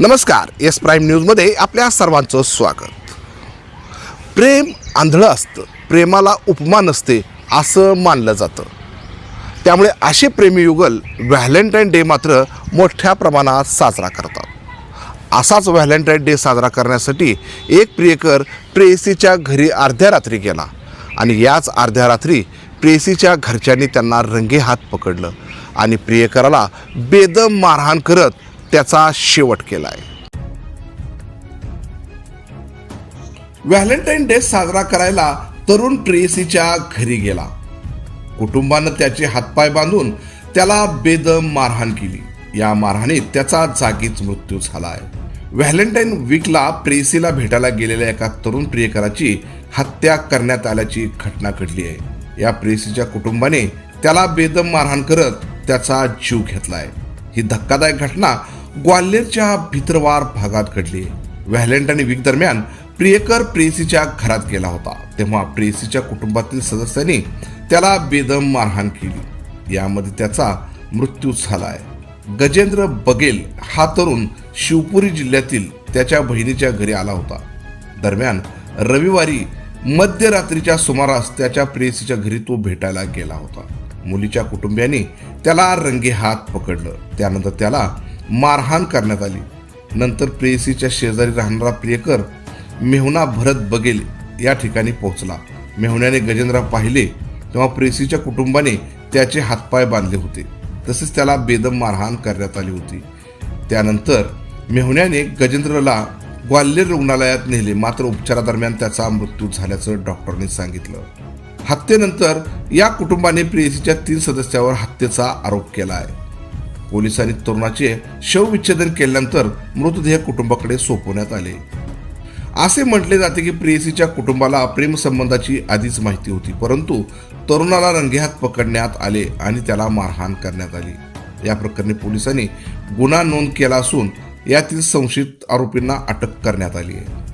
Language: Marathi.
नमस्कार एस प्राईम न्यूजमध्ये आपल्या सर्वांचं स्वागत. प्रेम आंधळं असतं प्रेमाला उपमा नसते असं मानलं जातं. त्यामुळे असे प्रेमीयुगल व्हॅलेंटाईन डे मात्र मोठ्या प्रमाणात साजरा करतात. असाच व्हॅलेंटाईन डे साजरा करण्यासाठी एक प्रियकर प्रेयसीच्या घरी अर्ध्या रात्री गेला आणि याच अर्ध्या रात्री प्रेयसीच्या घरच्यांनी त्यांना रंगे हात पकडलं आणि प्रियकराला बेदम मारहाण करत त्याचा शेवट केलाय. व्हॅलेंटाईन डे साजरा करायला तरुण प्रेयसीच्या घरी गेला. कुटुंबानं त्याचे हातपाय बांधून त्याला बेदम मारहाण केली. या मारहाणीत त्याचा जागीच मृत्यू झाला आहे व्हॅलेंटाईन वीकला प्रेयसीला भेटायला गेलेल्या एका तरुण प्रियकराची हत्या करण्यात आल्याची घटना घडली आहे. या प्रेयसीच्या कुटुंबाने त्याला बेदम मारहाण करत त्याचा जीव घेतलाय. ही धक्कादायक घटना ग्वाल्हेरच्या भितरवार भागात घडली. व्हॅलेंट आणि वीक दरम्यान प्रियकर प्रेयसीच्या घरात गेला होता. तेव्हा प्रेयसीच्या कुटुंबातील सदस्यांनी त्याला बेदम मारहाण केली. यामध्ये त्याचा मृत्यू झाला आहे गजेंद्र बगेल हा तरुण शिवपुरी जिल्ह्यातील त्याच्या बहिणीच्या घरी आला होता. दरम्यान रविवारी मध्यरात्रीच्या सुमारास त्याच्या प्रेयसीच्या घरी तो भेटायला गेला होता. मुलीच्या कुटुंबियांनी त्याला रंगे हात पकडलं. त्यानंतर त्याला मारहाण करण्यात आली. नंतर प्रेयसीच्या शेजारी राहणारा प्रियकर मेहुणा भरत बगेल या ठिकाणी पोहोचला. मेहुण्याने गजेंद्र पाहिले तेव्हा प्रेयसीच्या कुटुंबाने त्याचे हातपाय बांधले होते. तसेच त्याला बेदम मारहाण करण्यात आली होती. त्यानंतर मेहुण्याने गजेंद्रला ग्वाल्हेर रुग्णालयात नेले. मात्र उपचारादरम्यान त्याचा मृत्यू झाल्याचं डॉक्टरांनी सांगितलं. हत्येनंतर या कुटुंबाने प्रेयसीच्या तीन सदस्यावर हत्येचा आरोप केला आहे पोलिसांनी तरुणाचे शवविच्छेदन केल्यानंतर मृतदेह कुटुंबाकडे सोपवण्यात आले. असे म्हटले जाते की प्रेयसीच्या कुटुंबाला प्रेमसंबंधाची आधीच माहिती होती परंतु तरुणाला रंगेहात पकडण्यात आले आणि त्याला मारहाण करण्यात आली. या प्रकरणी पोलिसांनी गुन्हा नोंद केला असून यातील संशयित आरोपींना अटक करण्यात आली आहे.